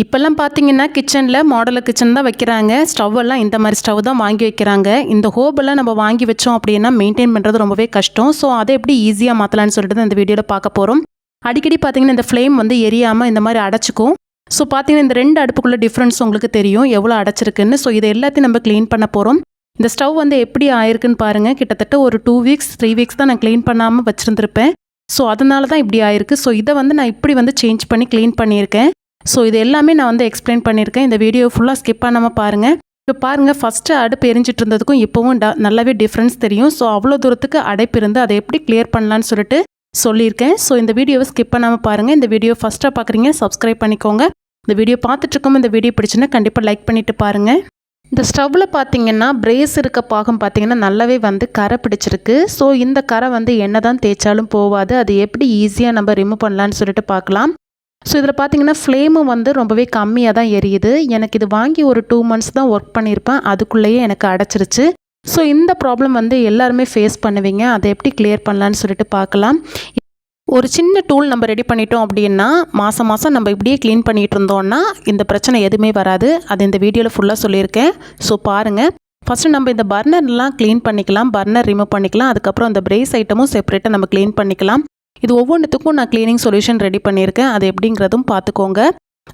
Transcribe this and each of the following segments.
இப்போல்லாம் பார்த்தீங்கன்னா கிச்சனில் மாடலர் கிச்சன் தான் வைக்கிறாங்க. ஸ்டவ் எல்லாம் இந்த மாதிரி ஸ்டவ் தான் வாங்கி வைக்கிறாங்க. இந்த ஹோபெல்லாம் நம்ம வாங்கி வச்சோம் அப்படின்னா மெயின்டைன் பண்ணுறது ரொம்பவே கஷ்டம். ஸோ அதை எப்படி ஈஸியாக மாற்றலான்னு சொல்லிட்டு தான் இந்த வீடியோவில் பார்க்க போகிறோம் அடிக்கடி பார்த்தீங்கன்னா இந்த ஃப்ளேம் வந்து எரியாமல் இந்த மாதிரி அடைச்சிக்கும். ஸோ பார்த்தீங்கன்னா இந்த ரெண்டு அடுப்புக்குள்ள டிஃப்ரென்ஸ் உங்களுக்கு தெரியும். எவ்வளோ அடைச்சிருக்குன்னு. ஸோ இதை எல்லாத்தையும் நம்ம க்ளீன் பண்ண போகிறோம் இந்த ஸ்டவ் வந்து எப்படி ஆயிருக்குன்னு பாருங்கள் கிட்டத்தட்ட ஒரு டூ வீக்ஸ் த்ரீ வீக்ஸ் தான் நான் க்ளீன் பண்ணாமல் வச்சுருந்துருப்பேன். ஸோ அதனால தான் இப்படி ஆயிருக்கு. ஸோ இதை வந்து நான் இப்படி வந்து சேஞ்ச் பண்ணி க்ளீன் பண்ணியிருக்கேன். ஸோ இது எல்லாமே நான் வந்து எக்ஸ்பிளைன் பண்ணியிருக்கேன். இந்த வீடியோ ஃபுல்லாக ஸ்கிப் பண்ணாமல் பாருங்கள் இப்போ பாருங்கள் ஃபஸ்ட்டு அடுப்பு எரிஞ்சிட்டு இருந்ததுக்கும் இப்போவும் ட நல்லாவே டிஃப்ரென்ஸ் தெரியும். ஸோ அவ்வளோ தூரத்துக்கு அடைப்பு இருந்து அதை எப்படி கிளியர் பண்ணலான்னு சொல்லிட்டு சொல்லியிருக்கேன். ஸோ இந்த வீடியோவை ஸ்கிப் பண்ணாமல் பாருங்கள் இந்த வீடியோ ஃபஸ்ட்டாக பார்க்குறீங்க சப்ஸ்கிரைப் பண்ணிக்கோங்க. இந்த வீடியோ பார்த்துட்ருக்கோம் இந்த வீடியோ பிடிச்சுன்னா கண்டிப்பாக லைக் பண்ணிட்டு பாருங்கள் இந்த ஸ்டவ்வில் பார்த்தீங்கன்னா பிரேஸ் இருக்க பாகம் பார்த்தீங்கன்னா நல்லாவே வந்து கரை பிடிச்சிருக்கு. ஸோ இந்த கரை வந்து என்ன தான் தேய்ச்சாலும் போகாது அது எப்படி ஈஸியாக நம்ம ரிமூவ் பண்ணலான்னு சொல்லிட்டு பார்க்கலாம் ஸோ இதில் பார்த்தீங்கன்னா ஃப்ளேமும் வந்து ரொம்பவே கம்மியாக தான் எரியுது. எனக்கு இது வாங்கி ஒரு டூ மந்த்ஸ் தான் ஒர்க் பண்ணியிருப்பேன். அதுக்குள்ளேயே எனக்கு அடைச்சிருச்சு. ஸோ இந்த ப்ராப்ளம் வந்து எல்லாருமே ஃபேஸ் பண்ணுவீங்க. அதை எப்படி கிளியர் பண்ணலான்னு சொல்லிட்டு பார்க்கலாம். ஒரு சின்ன டூல் நம்ம ரெடி பண்ணிட்டோம் அப்படின்னா மாதம் மாதம் நம்ம இப்படியே க்ளீன் பண்ணிகிட்டு இருந்தோம்னா இந்த பிரச்சனை எதுவுமே வராது. அது இந்த வீடியோவில் ஃபுல்லாக சொல்லியிருக்கேன். ஸோ பாருங்கள் ஃபஸ்ட்டு நம்ம இந்த பர்னர்லாம் க்ளீன் பண்ணிக்கலாம். பர்னர் ரிமூவ் பண்ணிக்கலாம். அதுக்கப்புறம் அந்த பிரேஸ் ஐட்டமும் செப்பரேட்டாக நம்ம க்ளீன் பண்ணிக்கலாம். இது ஒவ்வொன்றுத்துக்கும் நான் க்ளீனிங் சொல்யூஷன் ரெடி பண்ணியிருக்கேன். அது எப்படிங்கிறதும் பார்த்துக்கோங்க.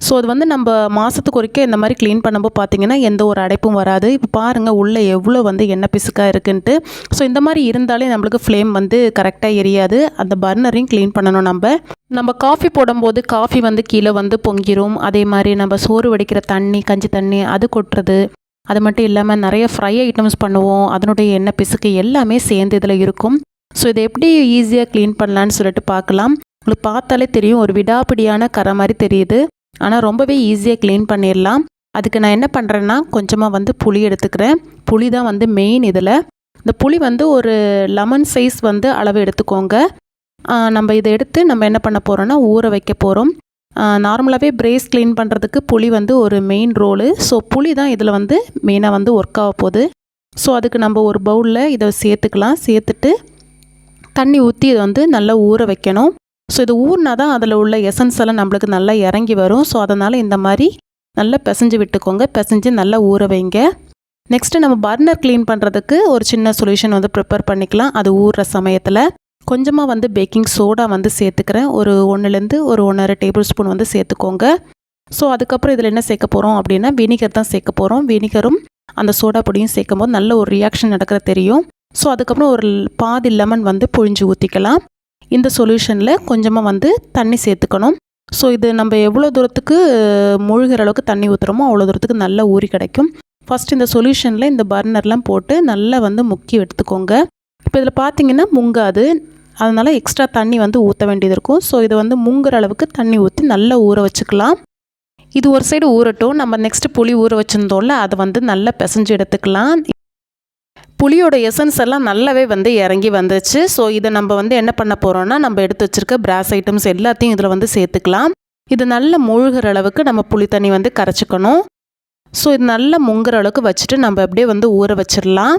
ஸோ அது வந்து நம்ம மாதத்துக்கு ஒருக்கே இந்த மாதிரி க்ளீன் பண்ணும்போது பார்த்தீங்கன்னா எந்த ஒரு அடைப்பும் வராது. இப்போ பாருங்கள் உள்ளே எவ்வளோ வந்து எண்ணெய் பிசுக்காக இருக்குன்ட்டு. ஸோ இந்த மாதிரி இருந்தாலே நம்மளுக்கு ஃப்ளேம் வந்து கரெக்டாக எரியாது. அந்த பர்னரையும் க்ளீன் பண்ணணும் நம்ம. நம்ம காஃபி போடும்போது காஃபி வந்து கீழே வந்து பொங்கிரும். அதே மாதிரி நம்ம சோறு வடிக்கிற தண்ணி கஞ்சி தண்ணி அது கொட்டுறது. அது மட்டும் இல்லாமல் நிறைய ஃப்ரை ஐட்டம்ஸ் பண்ணுவோம். அதனுடைய எண்ணெய் பிசுக்கு எல்லாமே சேர்ந்து இதில் இருக்கும். ஸோ இதை எப்படி ஈஸியாக க்ளீன் பண்ணலான்னு சொல்லிட்டு பார்க்கலாம். உங்களுக்கு பார்த்தாலே தெரியும் ஒரு விடாப்பிடியான கரை மாதிரி தெரியுது. ஆனால் ரொம்பவே ஈஸியாக க்ளீன் பண்ணிடலாம். அதுக்கு நான் என்ன பண்ணுறேன்னா கொஞ்சமாக வந்து புளி எடுத்துக்கிறேன். புளி தான் வந்து மெயின் இதில். இந்த புளி வந்து ஒரு லெமன் சைஸ் வந்து அளவு எடுத்துக்கோங்க. நம்ம இதை எடுத்து நம்ம என்ன பண்ண போகிறோன்னா ஊற வைக்க போகிறோம் நார்மலாகவே பிரேஸ் க்ளீன் பண்ணுறதுக்கு புளி வந்து ஒரு மெயின் ரோலு ஸோ புளி தான் இதில் வந்து மெயினாக வந்து ஒர்க் ஆக போகுது. ஸோ அதுக்கு நம்ம ஒரு பவுலில் இதை சேர்த்துக்கலாம். சேர்த்துட்டு தண்ணி ஊற்றி இதை வந்து நல்லா ஊற வைக்கணும். ஸோ இது ஊறினா தான் அதில் உள்ள எசன்ஸ் எல்லாம் நம்மளுக்கு நல்லா இறங்கி வரும். ஸோ அதனால் இந்த மாதிரி நல்லா பிசைஞ்சு விட்டுக்கோங்க. பிசைஞ்சு நல்லா ஊற வைங்க. நெக்ஸ்ட்டு நம்ம பர்னர் க்ளீன் பண்ணுறதுக்கு ஒரு சின்ன சொல்யூஷன் வந்து ப்ரிப்பேர் பண்ணிக்கலாம். அது ஊறுற சமயத்தில் கொஞ்சமாக வந்து பேக்கிங் சோடா வந்து சேர்த்துக்கிறேன். ஒரு ஒன்றுலேருந்து ஒரு ஒன்றரை டேபிள் ஸ்பூன் வந்து சேர்த்துக்கோங்க. ஸோ அதுக்கப்புறம் இதில் என்ன சேர்க்க போகிறோம் அப்படின்னா வினிகர் தான் சேர்க்க போகிறோம் வினிகரும் அந்த சோடா பொடியும் சேர்க்கும் போது நல்ல ஒரு ரியாக்ஷன் நடக்கிற தெரியும். ஸோ அதுக்கப்புறம் ஒரு பாதி லெமன் வந்து புழிஞ்சு ஊற்றிக்கலாம் இந்த சொல்யூஷனில் கொஞ்சமாக வந்து தண்ணி சேர்த்துக்கணும். ஸோ இது நம்ம எவ்வளோ தூரத்துக்கு மூழ்கிற அளவுக்கு தண்ணி ஊற்றுறோமோ அவ்வளோ தூரத்துக்கு நல்லா ஊறி கிடைக்கும். ஃபஸ்ட் இந்த சொல்யூஷனில் இந்த பர்னர்லாம் போட்டு நல்லா வந்து முக்கி எடுத்துக்கோங்க. இப்போ இதில் பார்த்தீங்கன்னா முங்காது. அதனால் எக்ஸ்ட்ரா தண்ணி வந்து ஊற்ற வேண்டியது இருக்கும். ஸோ இதை வந்து முங்குற அளவுக்கு தண்ணி ஊற்றி நல்லா ஊற வச்சுக்கலாம். இது ஒரு சைடு ஊறட்டும். நம்ம நெக்ஸ்ட்டு புளி ஊற வச்சுருந்தோம்ல அதை வந்து நல்லா பிசைஞ்சு எடுத்துக்கலாம். புளியோட எசன்ஸ் எல்லாம் நல்லாவே வந்து இறங்கி வந்துச்சு. ஸோ இதை நம்ம வந்து என்ன பண்ண போகிறோம்னா நம்ம எடுத்து வச்சுருக்க பிராஸ் ஐட்டம்ஸ் எல்லாத்தையும் இதில் வந்து சேர்த்துக்கலாம். இது நல்லா மூழ்கிற அளவுக்கு நம்ம புளி தண்ணி வந்து கரைச்சிக்கணும். ஸோ இது நல்லா முங்குற அளவுக்கு வச்சுட்டு நம்ம அப்படியே வந்து ஊற வச்சிடலாம்.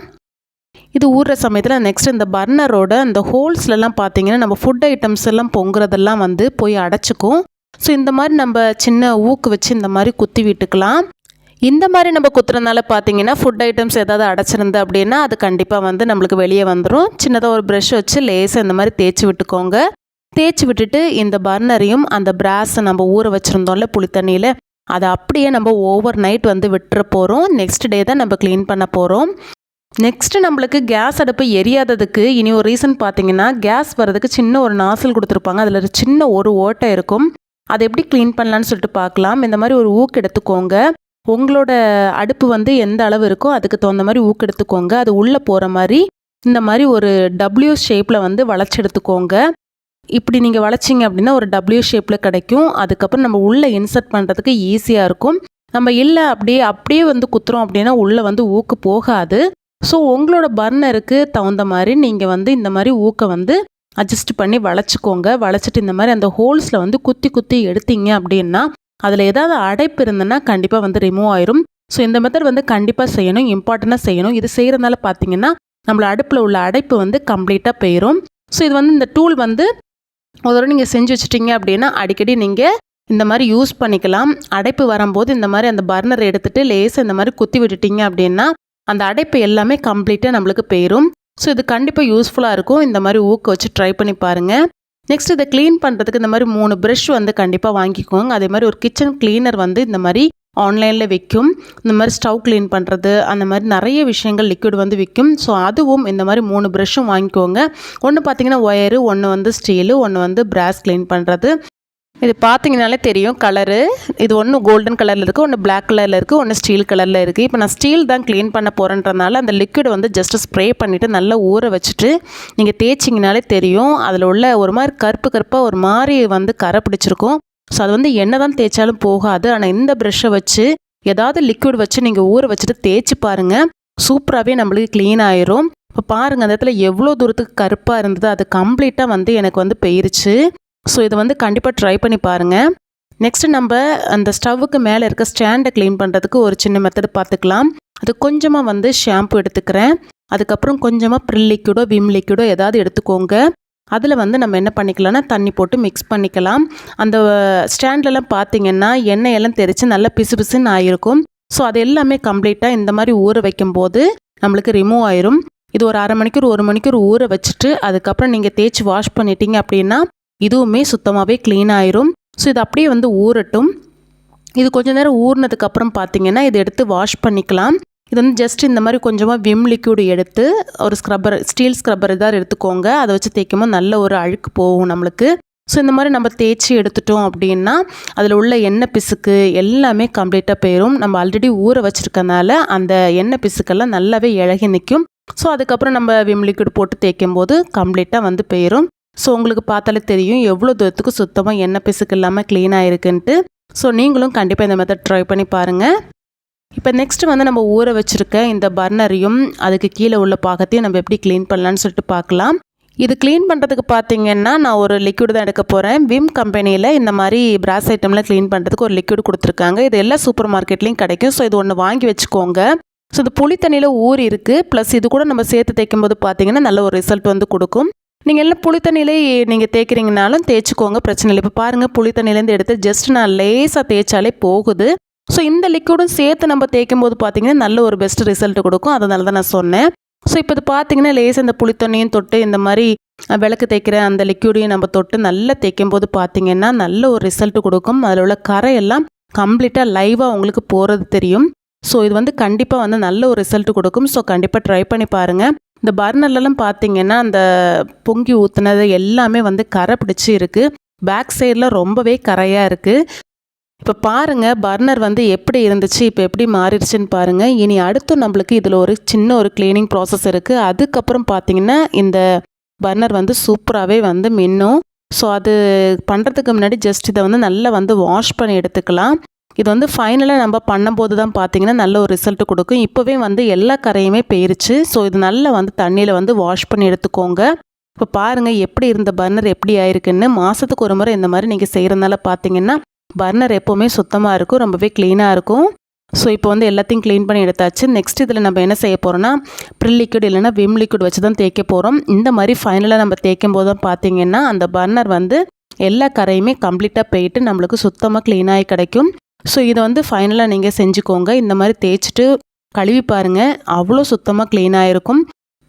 இது ஊறுற சமயத்தில் நெக்ஸ்ட் இந்த பர்னரோட அந்த ஹோல்ஸ்லலாம் பார்த்தீங்கன்னா நம்ம ஃபுட் ஐட்டம்ஸ் எல்லாம் பொங்குறதெல்லாம் வந்து போய் அடைச்சிக்கும். ஸோ இந்த மாதிரி நம்ம சின்ன ஊக்கு வச்சு இந்த மாதிரி குத்தி விட்டுக்கலாம். இந்த மாதிரி நம்ம குத்துறதுனால பார்த்தீங்கன்னா ஃபுட் ஐட்டம்ஸ் ஏதாவது அடைச்சிருந்து அப்படின்னா அது கண்டிப்பாக வந்து நம்மளுக்கு வெளியே வந்துடும் சின்னதாக ஒரு ப்ரஷ் வச்சு லேசாக இந்த மாதிரி தேய்ச்சி விட்டுக்கோங்க. தேய்ச்சி விட்டுட்டு இந்த பர்னரையும் அந்த பிராஸை நம்ம ஊற வச்சுருந்தோம்ல புளித்தண்ணியில் அதை அப்படியே நம்ம ஓவர் நைட் வந்து விட்டுற போகிறோம் நெக்ஸ்ட் டே தான் நம்ம க்ளீன் பண்ண போகிறோம் நெக்ஸ்ட் நம்மளுக்கு கேஸ் அடுப்பு எரியாததுக்கு இனி ஒரு ரீசன் பார்த்தீங்கன்னா கேஸ் வர்றதுக்கு சின்ன ஒரு நாசல் கொடுத்துருப்பாங்க. அதில் ஒரு சின்ன ஒரு ஓட்டை இருக்கும். அதை எப்படி க்ளீன் பண்ணலான்னு சொல்லிட்டு பார்க்கலாம் இந்த மாதிரி ஒரு ஊக்கு எடுத்துக்கோங்க. உங்களோட அடுப்பு வந்து எந்த அளவு இருக்கோ அதுக்கு தகுந்த மாதிரி ஊக்கெடுத்துக்கோங்க. அது உள்ளே போகிற மாதிரி இந்த மாதிரி ஒரு டபிள்யூ ஷேப்பில் வந்து வளைச்சி எடுத்துக்கோங்க இப்படி நீங்கள் வளைச்சிங்க அப்படின்னா ஒரு டபிள்யூ ஷேப்பில் கிடைக்கும். அதுக்கப்புறம் நம்ம உள்ளே இன்சர்ட் பண்ணுறதுக்கு ஈஸியாக இருக்கும். நம்ம இல்லை அப்படியே அப்படியே வந்து குத்துறோம் அப்படின்னா உள்ளே வந்து ஊக்கு போகாது. ஸோ உங்களோட பர்னருக்கு தகுந்த மாதிரி நீங்கள் வந்து இந்த மாதிரி ஊக்கை வந்து அட்ஜஸ்ட் பண்ணி வளைச்சிக்கோங்க வளைச்சிட்டு இந்த மாதிரி அந்த ஹோல்ஸில் வந்து குத்தி குத்தி எடுத்தீங்க அப்படின்னா அதில் ஏதாவது அடைப்பு இருந்ததுன்னா கண்டிப்பாக வந்து ரிமூவ் ஆயிரும். ஸோ இந்த மெத்தட் வந்து கண்டிப்பாக செய்யணும் இம்பார்ட்டண்ட்டாக செய்யணும். இது செய்கிறதுனால பார்த்தீங்கன்னா நம்மள அடுப்பில் உள்ள அடைப்பு வந்து கம்ப்ளீட்டாக போயிடும் ஸோ இது வந்து இந்த டூல் வந்து ஒரு தடவை நீங்கள் செஞ்சு வச்சுட்டீங்க அப்படின்னா அடிக்கடி நீங்கள் இந்த மாதிரி யூஸ் பண்ணிக்கலாம். அடைப்பு வரும்போது இந்த மாதிரி அந்த பர்னர் எடுத்துகிட்டு லேசாக இந்த மாதிரி குத்தி விட்டுட்டிங்க அப்படின்னா அந்த அடைப்பு எல்லாமே கம்ப்ளீட்டாக நம்மளுக்கு போயிடும் ஸோ இது கண்டிப்பாக யூஸ்ஃபுல்லாக இருக்கும். இந்த மாதிரி ஊக்க வச்சு ட்ரை பண்ணி பாருங்கள் நெக்ஸ்ட் இதை க்ளீன் பண்ணுறதுக்கு இந்த மாதிரி மூணு ப்ரஷ் வந்து கண்டிப்பாக வாங்கிக்கோங்க. அதே மாதிரி ஒரு கிச்சன் க்ளீனர் வந்து இந்த மாதிரி ஆன்லைனில் விற்கும் இந்த மாதிரி ஸ்டவ் க்ளீன் பண்ணுறது அந்த மாதிரி நிறைய விஷயங்கள் லிக்விட் வந்து விற்கும் ஸோ அதுவும் இந்த மாதிரி மூணு ப்ரஷ்ஷும் வாங்கிக்கோங்க. ஒன்று பார்த்தீங்கன்னா ஒயரு ஒன்று வந்து ஸ்டீலு ஒன்று வந்து பிராஸ் க்ளீன் பண்ணுறது இது பார்த்தீங்கனாலே தெரியும் கலரு. இது ஒன்று கோல்டன் கலரில் இருக்குது ஒன்று பிளாக் கலரில் இருக்குது ஒன்று ஸ்டீல் கலரில் இருக்குது இப்போ நான் ஸ்டீல் தான் க்ளீன் பண்ண போகிறேன்றனால அந்த லிக்விட் வந்து ஜஸ்ட் ஸ்ப்ரே பண்ணிவிட்டு நல்லா ஊற வச்சுட்டு நீங்கள் தேய்ச்சிங்கனாலே தெரியும். அதில் உள்ள ஒரு மாதிரி கருப்பு கருப்பாக ஒரு மாதிரி வந்து கரை பிடிச்சிருக்கும். ஸோ அது வந்து என்ன தான் தேய்ச்சாலும் போகாது. ஆனால் இந்த ப்ரெஷ்ஷை வச்சு ஏதாவது லிக்விட் வச்சு நீங்கள் ஊற வச்சுட்டு தேய்ச்சி பாருங்கள் சூப்பராகவே நம்மளுக்கு க்ளீன் ஆயிரும். இப்போ பாருங்கள் அந்த இடத்துல எவ்வளோ தூரத்துக்கு கருப்பாக இருந்தது அது கம்ப்ளீட்டாக வந்து எனக்கு வந்து போயிருச்சு. ஸோ இதை வந்து கண்டிப்பாக ட்ரை பண்ணி பாருங்கள் நெக்ஸ்ட் நம்ம அந்த ஸ்டவ்வுக்கு மேலே இருக்க ஸ்டாண்டை க்ளீன் பண்ணுறதுக்கு ஒரு சின்ன மெத்தடு பார்த்துக்கலாம். அது கொஞ்சமாக வந்து ஷாம்பு எடுத்துக்கிறேன். அதுக்கப்புறம் கொஞ்சமாக ப்ரில் லிக்யூடோ விம் லிக்யூடோ ஏதாவது எடுத்துக்கோங்க. அதில் வந்து நம்ம என்ன பண்ணிக்கலாம்னா தண்ணி போட்டு மிக்ஸ் பண்ணிக்கலாம். அந்த ஸ்டாண்ட்லலாம் பார்த்தீங்கன்னா எண்ணெய் எல்லாம் தெரித்து நல்லா பிசு பிசுன்னு ஆகிருக்கும். ஸோ அது எல்லாமே கம்ப்ளீட்டாக இந்த மாதிரி ஊற வைக்கும்போது நம்மளுக்கு ரிமூவ் ஆயிரும். இது ஒரு அரை மணிக்கூர் ஒரு மணிக்கூர் ஊற வச்சுட்டு அதுக்கப்புறம் நீங்கள் தேய்ச்சி வாஷ் பண்ணிட்டீங்க அப்படின்னா இதுவுமே சுத்தமாகவே க்ளீன் ஆயிரும். ஸோ இது அப்படியே வந்து ஊறட்டும். இது கொஞ்ச நேரம் ஊறினதுக்கப்புறம் பார்த்தீங்கன்னா இதை எடுத்து வாஷ் பண்ணிக்கலாம். இது வந்து ஜஸ்ட் இந்த மாதிரி கொஞ்சமாக விம் லிக்யூடு எடுத்து ஒரு ஸ்க்ரப்பர் ஸ்டீல் ஸ்க்ரப்பர் ஏதாவது எடுத்துக்கோங்க. அதை வச்சு தேய்க்கும்போது நல்ல ஒரு அழுக்கு போகும் நம்மளுக்கு. ஸோ இந்த மாதிரி நம்ம தேய்ச்சி எடுத்துட்டோம் அப்படின்னா அதில் உள்ள எண்ணெய் பிசுக்கு எல்லாமே கம்ப்ளீட்டாக போயிடும் நம்ம ஆல்ரெடி ஊற வச்சுருக்கனால அந்த எண்ணெய் பிசுக்கெல்லாம் நல்லாவே இழகி நிற்கும் ஸோ அதுக்கப்புறம் நம்ம விம் லிக்விட் போட்டு தேய்க்கும் போது கம்ப்ளீட்டாக வந்து போயிடும் ஸோ உங்களுக்கு பார்த்தாலே தெரியும் எவ்வளோ தூரத்துக்கு சுத்தமாக எண்ணெய் பிசுக்கு இல்லாமல் க்ளீனாக இருக்குன்ட்டு ஸோ நீங்களும் கண்டிப்பாக இந்த மெத்தட் ட்ரை பண்ணி பாருங்கள் இப்போ நெக்ஸ்ட் வந்து நம்ம ஊற வச்சுருக்க இந்த பர்னரையும் அதுக்கு கீழே உள்ள பாகத்தையும் நம்ம எப்படி க்ளீன் பண்ணலான்னு சொல்லிட்டு பார்க்கலாம். இது க்ளீன் பண்ணுறதுக்கு பார்த்தீங்கன்னா நான் ஒரு லிக்விட் தான் எடுக்க போகிறேன் விம் கம்பெனியில் இந்த மாதிரி பிராஸ் ஐட்டம்லாம் க்ளீன் பண்ணுறதுக்கு ஒரு லிக்யூடு கொடுத்துருக்காங்க. இது எல்லா சூப்பர் மார்க்கெட்லேயும் கிடைக்கும். ஸோ இது ஒன்று வாங்கி வச்சுக்கோங்க. ஸோ இது புளி தண்ணியில் ஊறி இருக்குது ப்ளஸ் இது கூட நம்ம சேர்த்து தைக்கும் போது பார்த்தீங்கன்னா நல்ல ஒரு ரிசல்ட் வந்து கொடுக்கும். நீங்கள் எல்லாம் புளி தண்ணியிலே நீங்கள் தேய்க்கிறீங்கனாலும் தேய்ச்சிக்கோங்க பிரச்சனை இல்லை. இப்போ பாருங்கள் புளி தண்ணியிலேருந்து எடுத்து ஜஸ்ட் நான் லேசாக தேய்ச்சாலே போகுது. ஸோ இந்த லிக்விடும் சேர்த்து நம்ம தேய்க்கும் போது பார்த்தீங்கன்னா நல்ல ஒரு பெஸ்ட் ரிசல்ட் கொடுக்கும். அதனால தான் நான் சொன்னேன். ஸோ இப்போ இது பார்த்தீங்கன்னா லேசாக இந்த புளித்தண்ணியும் தொட்டு இந்த மாதிரி விளக்கு தேய்க்கிற அந்த லிக்யூடையும் நம்ம தொட்டு நல்லா தேய்க்கும் போது பார்த்தீங்கன்னா நல்ல ஒரு ரிசல்ட் கொடுக்கும். அதில் உள்ள கரையெல்லாம் கம்ப்ளீட்டாக லைவாக உங்களுக்கு போகிறது தெரியும். ஸோ இது வந்து கண்டிப்பாக வந்து நல்ல ஒரு ரிசல்ட் கொடுக்கும். ஸோ கண்டிப்பாக ட்ரை பண்ணி பாருங்கள் இந்த பர்னர்லலாம் பார்த்தீங்கன்னா அந்த பொங்கி ஊற்றுனது எல்லாமே வந்து கரை பிடிச்சி இருக்குது பேக் சைடில் ரொம்பவே கரையாக இருக்குது இப்போ பாருங்கள் பர்னர் வந்து எப்படி இருந்துச்சு இப்போ எப்படி மாறிடுச்சுன்னு பாருங்கள் இனி அடுத்து நம்மளுக்கு இதில் ஒரு சின்ன ஒரு க்ளீனிங் ப்ராசஸ் இருக்குது அதுக்கப்புறம் பார்த்தீங்கன்னா இந்த பர்னர் வந்து சூப்பராகவே வந்து மின்னும். ஸோ அது பண்ணுறதுக்கு முன்னாடி ஜஸ்ட் இதை வந்து நல்லா வந்து வாஷ் பண்ணி எடுத்துக்கலாம். இது வந்து ஃபைனலாக நம்ம பண்ணும்போது தான் பார்த்தீங்கன்னா நல்ல ஒரு ரிசல்ட் கொடுக்கும். இப்போவே வந்து எல்லா கரையுமே போயிருச்சு. ஸோ இது நல்லா வந்து தண்ணியில் வந்து வாஷ் பண்ணி எடுத்துக்கோங்க. இப்போ பாருங்கள் எப்படி இருந்த பர்னர் எப்படி ஆயிருக்குன்னு. மாதத்துக்கு ஒரு முறை இந்த மாதிரி நீங்கள் செய்கிறதுனால பார்த்தீங்கன்னா பர்னர் எப்போவுமே சுத்தமாக இருக்கும் ரொம்பவே க்ளீனாக இருக்கும். ஸோ இப்போ வந்து எல்லாத்தையும் க்ளீன் பண்ணி எடுத்தாச்சு. நெக்ஸ்ட் இதில் நம்ம என்ன செய்ய போகிறோம்னா ப்ரில் லிக்விட் இல்லைனா விம் லிக்விட் வச்சு தான் தேய்க்க போகிறோம் இந்த மாதிரி ஃபைனலாக நம்ம தேய்க்கும் போது தான் பார்த்தீங்கன்னா அந்த பர்னர் வந்து எல்லா கரையுமே கம்ப்ளீட்டாக போயிட்டு நம்மளுக்கு சுத்தமாக க்ளீனாகி கிடைக்கும். ஸோ இதை வந்து ஃபைனலாக நீங்கள் செஞ்சுக்கோங்க. இந்த மாதிரி தேய்ச்சிட்டு கழுவி பாருங்கள் அவ்வளோ சுத்தமாக க்ளீனாக இருக்கும்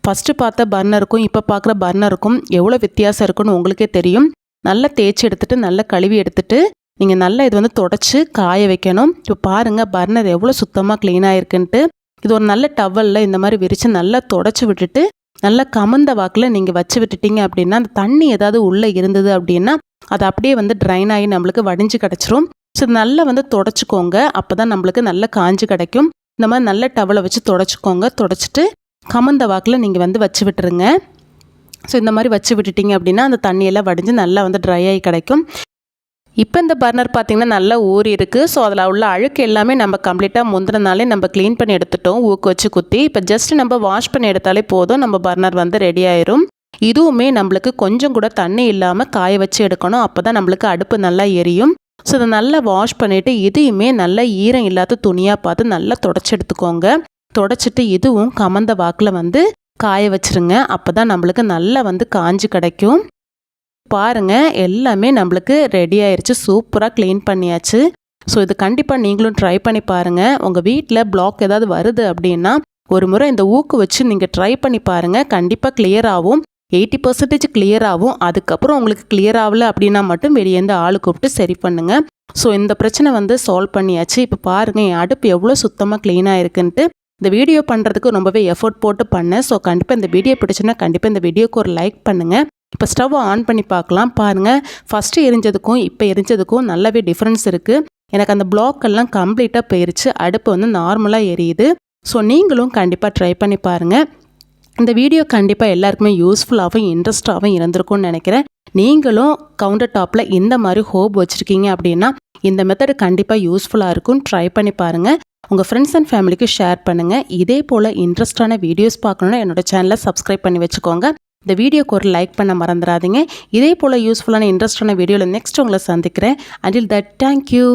ஃபஸ்ட்டு பார்த்த பர்னருக்கும் இப்போ பார்க்குற பர்னருக்கும் எவ்வளோ வித்தியாசம் இருக்குன்னு உங்களுக்கே தெரியும். நல்லா தேய்ச்சி எடுத்துகிட்டு நல்லா கழுவி எடுத்துகிட்டு நீங்கள் நல்லா இது வந்து தொடச்சி காய வைக்கணும். இப்போ பாருங்கள் பர்னர் எவ்வளோ சுத்தமாக க்ளீனாக இருக்குன்ட்டு இது ஒரு நல்ல டவலில் இந்த மாதிரி விரித்து நல்லா தொடச்சி விட்டுட்டு நல்லா கமந்த வாக்கில் நீங்கள் வச்சு விட்டுட்டீங்க அப்படின்னா அந்த தண்ணி ஏதாவது உள்ளே இருந்தது அப்படின்னா அது அப்படியே வந்து ட்ரைன் ஆகி நம்மளுக்கு வடிஞ்சு கிடச்சிரும். ஸோ நல்லா வந்து தொடச்சிக்கோங்க. அப்போ தான் நம்மளுக்கு நல்லா காஞ்சி கிடைக்கும். இந்த மாதிரி நல்ல டவலை வச்சு தொடச்சிக்கோங்க. தொடச்சிட்டு கமந்த வாக்கில் நீங்கள் வந்து வச்சு விட்டுருங்க. ஸோ இந்த மாதிரி வச்சு விட்டுட்டீங்க அப்படின்னா அந்த தண்ணியெல்லாம் வடிஞ்சு நல்லா வந்து ட்ரை ஆகி கிடைக்கும். இப்போ இந்த பர்னர் பார்த்திங்கன்னா நல்லா ஊறி இருக்குது ஸோ அதில் உள்ள அழுக்கு எல்லாமே நம்ம கம்ப்ளீட்டாக முந்தினாலே நம்ம க்ளீன் பண்ணி எடுத்துட்டோம். ஊக்கு வச்சு குத்தி. இப்போ ஜஸ்ட் நம்ம வாஷ் பண்ணி எடுத்தாலே போதும். நம்ம பர்னர் வந்து ரெடி ஆயிரும். இதுவுமே நம்மளுக்கு கொஞ்சம் கூட தண்ணி இல்லாமல் காய வச்சு எடுக்கணும். அப்போ தான் நம்மளுக்கு அடுப்பு நல்லா எரியும். ஸோ இதை நல்லா வாஷ் பண்ணிவிட்டு இதையுமே நல்லா ஈரம் இல்லாத துணியாக பார்த்து நல்லா தொடச்சி எடுத்துக்கோங்க. தொடச்சிட்டு இதுவும் கமந்த வாக்கில் வந்து காய வச்சுருங்க. அப்போ தான் நம்மளுக்கு நல்லா வந்து காஞ்சி கிடைக்கும். பாருங்கள் எல்லாமே நம்மளுக்கு ரெடி ஆயிடுச்சு சூப்பராக க்ளீன் பண்ணியாச்சு. ஸோ இது கண்டிப்பாக நீங்களும் ட்ரை பண்ணி பாருங்கள் உங்கள் வீட்டில் பிளாக் ஏதாவது வருது அப்படின்னா ஒரு முறை இந்த ஊக்கு வச்சு நீங்கள் ட்ரை பண்ணி பாருங்கள் கண்டிப்பாக கிளியர் ஆகும். எயிட்டி பர்சன்டேஜ் கிளியர் ஆகும். அதுக்கப்புறம் உங்களுக்கு கிளியர் ஆகல அப்படின்னா மட்டும் வெளியேந்து ஆள் கூப்பிட்டு சரி பண்ணுங்கள் ஸோ இந்த பிரச்சனை வந்து சால்வ் பண்ணியாச்சு. இப்போ பாருங்கள் என் அடுப்பு எவ்வளோ சுத்தமாக க்ளீனாக இருக்குன்ட்டு இந்த வீடியோ பண்ணுறதுக்கு ரொம்பவே எஃபோர்ட் போட்டு பண்ணேன். ஸோ கண்டிப்பாக இந்த வீடியோ பிடிச்சுன்னா கண்டிப்பாக இந்த வீடியோக்கு ஒரு லைக் பண்ணுங்கள் இப்போ ஸ்டவ் ஆன் பண்ணி பார்க்கலாம். பாருங்கள் ஃபஸ்ட்டு எரிஞ்சதுக்கும் இப்போ எரிஞ்சதுக்கும் நல்லாவே டிஃப்ரென்ஸ் இருக்குது எனக்கு அந்த பிளாக்கெல்லாம் கம்ப்ளீட்டாக போயிருச்சு. அடுப்பு வந்து நார்மலாக எரியுது. ஸோ நீங்களும் கண்டிப்பாக ட்ரை பண்ணி பாருங்கள் இந்த வீடியோ கண்டிப்பாக எல்லாருக்குமே யூஸ்ஃபுல்லாகவும் இன்ட்ரெஸ்டாகவும் இருந்திருக்கும்னு நினைக்கிறேன். நீங்களும் கவுண்டர் டாப்பில் இந்த மாதிரி ஹோப் வச்சுருக்கீங்க அப்படின்னா இந்த மெத்தடு கண்டிப்பாக யூஸ்ஃபுல்லாக இருக்கும். ட்ரை பண்ணி பாருங்கள் உங்கள் ஃப்ரெண்ட்ஸ் அண்ட் ஃபேமிலிக்கு ஷேர் பண்ணுங்கள் இதே போல் இன்ட்ரெஸ்டான வீடியோஸ் பார்க்கணுன்னா என்னோடய சேனலை சப்ஸ்கிரைப் பண்ணி வச்சுக்கோங்க. இந்த வீடியோக்கு ஒரு லைக் பண்ண மறந்துடாதீங்க. இதே போல் யூஸ்ஃபுல்லான இன்ட்ரெஸ்டான வீடியோவில் நெக்ஸ்ட் உங்களை சந்திக்கிறேன். Until that thank you